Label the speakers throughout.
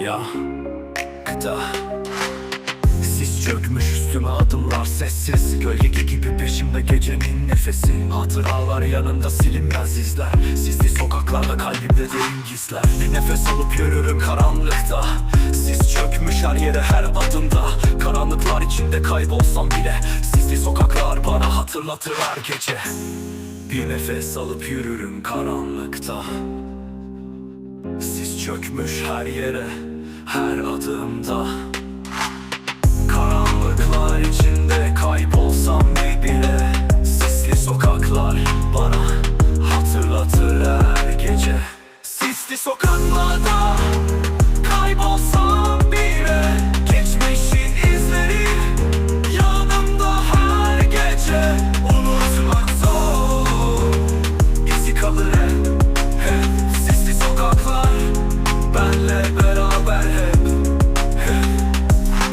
Speaker 1: ya. Kıta. Sis çökmüş üstüme adımlar sessiz. Gölge gibi peşimde gecenin nefesi. Hatıralar yanında silinmez izler. Sisli sokaklarda kalbimde derin gizler. Bir nefes alıp yürürüm karanlıkta. Sis çökmüş her yere her adımda. Karanlıklar içinde kaybolsam bile Sisli sokaklar bana hatırlatır her gece. Bir nefes alıp yürürüm karanlıkta. Sis çökmüş her yere her adımda. Karanlıklar içinde kaybolsam bir bile Sisli sokaklar bana hatırlatır her gece. Sisli sokaklarda kaybolsam bile Geçmişin izleri yanımda her gece. Unutmak zor İzi kalır hep, hep sokaklar. Benle beraber hep, hep.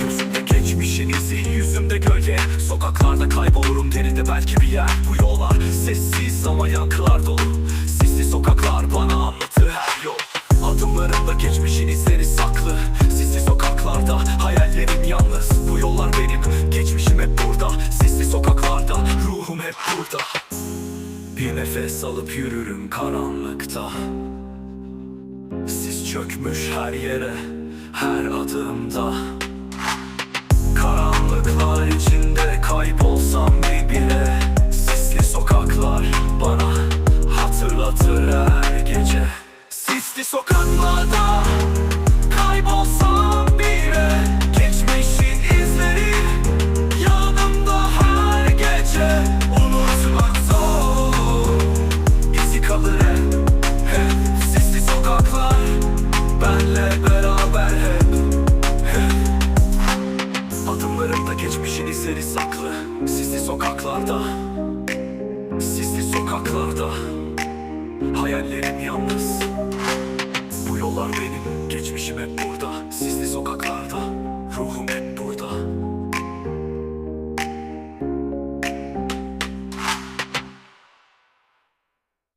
Speaker 1: Gözümde geçmişin izi, yüzümde gölge. Sokaklarda kaybolurum deride belki bir yer. Bu yollar sessiz ama yankılar dolu. Sisli sokaklar bana anlatır her yol. Adımlarımda geçmişin izleri saklı. Sisli sokaklarda hayallerim yalnız. Bu yollar benim, geçmişim hep burada. Sisli sokaklarda ruhum hep burada. Bir nefes alıp yürürüm karanlıkta. Sis çökmüş her yere, her adımda. Karanlıklar içinde kaybolsam bir bile Sisli sokaklar bana hatırlatır her gece. Sisli sokaklarda sokaklarda. Sisli sokaklarda. Hayallerim yalnız. Bu yollar benim Geçmişim hep burada. Sisli sokaklarda